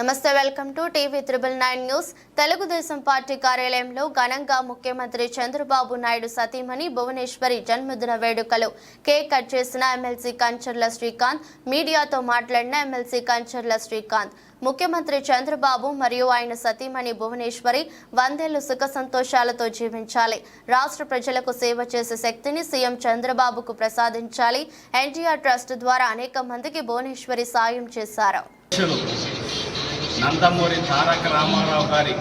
నమస్తే welcome to TV triple nine news. Telugu Desam party కార్యాలయంలో ఘనంగా ముఖ్యమంత్రి చంద్రబాబు నాయుడు సతీమణి భువనేశ్వరి జన్మదిన వేడుకలు. కేక్ కట్ చేసిన ఎమ్మెల్సీ కంచర్ల శ్రీకాంత్ మీడియాతో మాట్లాడిన ఎమ్మెల్సీ కంచర్ల శ్రీకాంత్. ముఖ్యమంత్రి చంద్రబాబు మరియు ఆయన సతీమణి భువనేశ్వరి వందేళ్ళు సుఖ సంతోషాలతో జీవించాలి. రాష్ట్ర ప్రజలకు సేవ చేసే శక్తిని సీఎం చంద్రబాబుకు ప్రసాదించాలి. ఎన్టీఆర్ ట్రస్ట్ ద్వారా అనేక మందికి భువనేశ్వరి సాయం చేశారు. నందమూరి తారక రామారావు గారి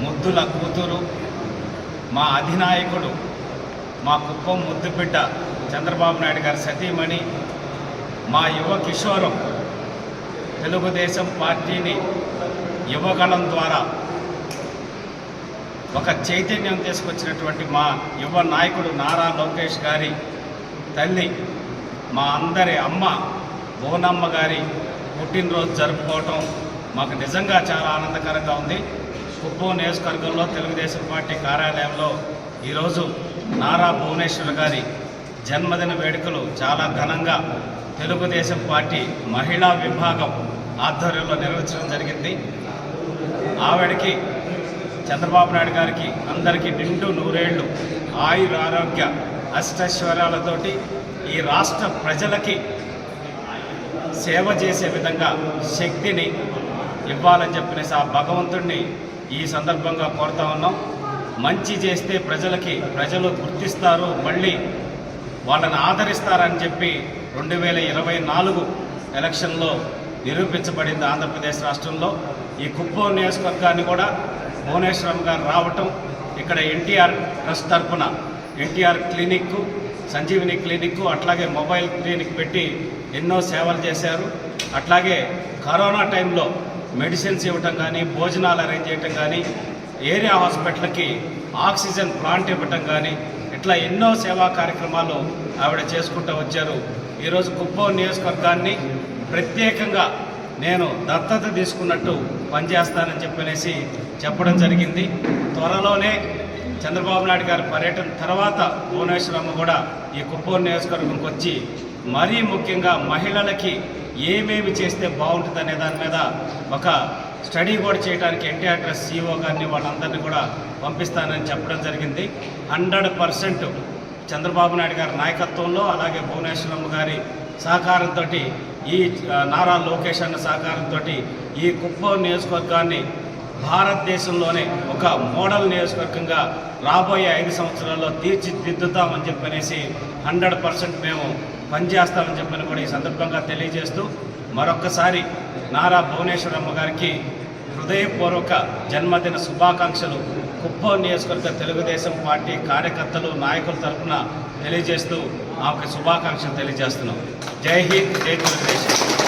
ముద్దుల కూతురు మా అధినాయకుడు మా కుప్పం ముద్దుబిడ్డ చంద్రబాబు నాయుడు గారి సతీమణి మా యువ కిషోరం తెలుగుదేశం పార్టీని యువగళం ద్వారా ఒక చైతన్యం తీసుకొచ్చినటువంటి మా యువ నాయకుడు నారా లోకేష్ గారి తల్లి మా అందరి అమ్మ భువనమ్మ గారి పుట్టినరోజు జరుపుకోవటం మాకు నిజంగా చాలా ఆనందకరంగా ఉంది. కుప్పం నియోజకవర్గంలో తెలుగుదేశం పార్టీ కార్యాలయంలో ఈరోజు నారా భువనేశ్వర్ గారి జన్మదిన వేడుకలు చాలా ఘనంగా తెలుగుదేశం పార్టీ మహిళా విభాగం ఆధ్వర్యంలో నిర్వహించడం జరిగింది. ఆవిడకి చంద్రబాబు నాయుడు గారికి అందరికీ నిండు నూరేళ్ళు ఆయుర ఆరోగ్య అష్టైశ్వర్యాలతోటి ఈ రాష్ట్ర ప్రజలకి సేవ చేసే విధంగా శక్తిని ఇవ్వాలని చెప్పినేసి ఆ భగవంతుడిని ఈ సందర్భంగా కోరుతా ఉన్నాం. మంచి చేస్తే ప్రజలకి ప్రజలు గుర్తిస్తారు మళ్ళీ వాళ్ళని ఆదరిస్తారని చెప్పి రెండు వేల ఇరవై నాలుగు ఎలక్షన్లో నిరూపించబడింది ఆంధ్రప్రదేశ్ రాష్ట్రంలో. ఈ కుప్పం నియోజకవర్గాన్ని కూడా భువనేశ్వరం గారు రావటం ఇక్కడ ఎన్టీఆర్ ట్రస్ట్ తరఫున ఎన్టీఆర్ క్లినిక్ సంజీవిని క్లినిక్ అట్లాగే మొబైల్ క్లినిక్ పెట్టి ఎన్నో సేవలు చేశారు. అట్లాగే కరోనా టైంలో మెడిసిన్స్ ఇవ్వటం కానీ భోజనాలు అరేంజ్ చేయటం కానీ ఏరియా హాస్పిటల్కి ఆక్సిజన్ ప్లాంట్ ఇవ్వటం కానీ ఇట్లా ఎన్నో సేవా కార్యక్రమాలు ఆవిడ చేసుకుంటూ వచ్చారు. ఈరోజు కుప్పం నియోజకవర్గాన్ని ప్రత్యేకంగా నేను దత్తత తీసుకున్నట్టు పనిచేస్తానని చెప్పనేసి చెప్పడం జరిగింది. త్వరలోనే చంద్రబాబు నాయుడు గారి పర్యటన తర్వాత భువనేశ్వరమ్మ కూడా ఈ కుప్పం నియోజకవర్గంకి వచ్చి మరీ ముఖ్యంగా మహిళలకి ఏమేమి చేస్తే బాగుంటుంది అనే దాని మీద ఒక స్టడీ కూడా చేయడానికి ఎన్టీఆర్ ట్రస్ట్ సీఓ గారిని వాళ్ళందరినీ కూడా పంపిస్తానని చెప్పడం జరిగింది. హండ్రెడ్ పర్సెంట్ చంద్రబాబు నాయుడు గారి నాయకత్వంలో అలాగే భువనేశ్వరమ్మ గారి సహకారంతో ఈ నారా లోకేష్ అన్న సహకారంతో ఈ కుప్పం నియోజకవర్గాన్ని భారతదేశంలోనే ఒక మోడల్ నియోజకవర్గంగా రాబోయే ఐదు సంవత్సరాల్లో తీర్చిదిద్దుతామని చెప్పనేసి హండ్రెడ్ పర్సెంట్ మేము పనిచేస్తామని చెప్పని కూడా ఈ సందర్భంగా తెలియజేస్తూ మరొక్కసారి నారా భువనేశ్వరమ్మ గారికి హృదయపూర్వక జన్మదిన శుభాకాంక్షలు. కుప్పం నియోజకవర్గ తెలుగుదేశం పార్టీ కార్యకర్తలు నాయకుల తరఫున తెలియజేస్తూ ఆమెకు శుభాకాంక్షలు తెలియజేస్తున్నాం. జై హింద్ జై తెలుగుదేశం.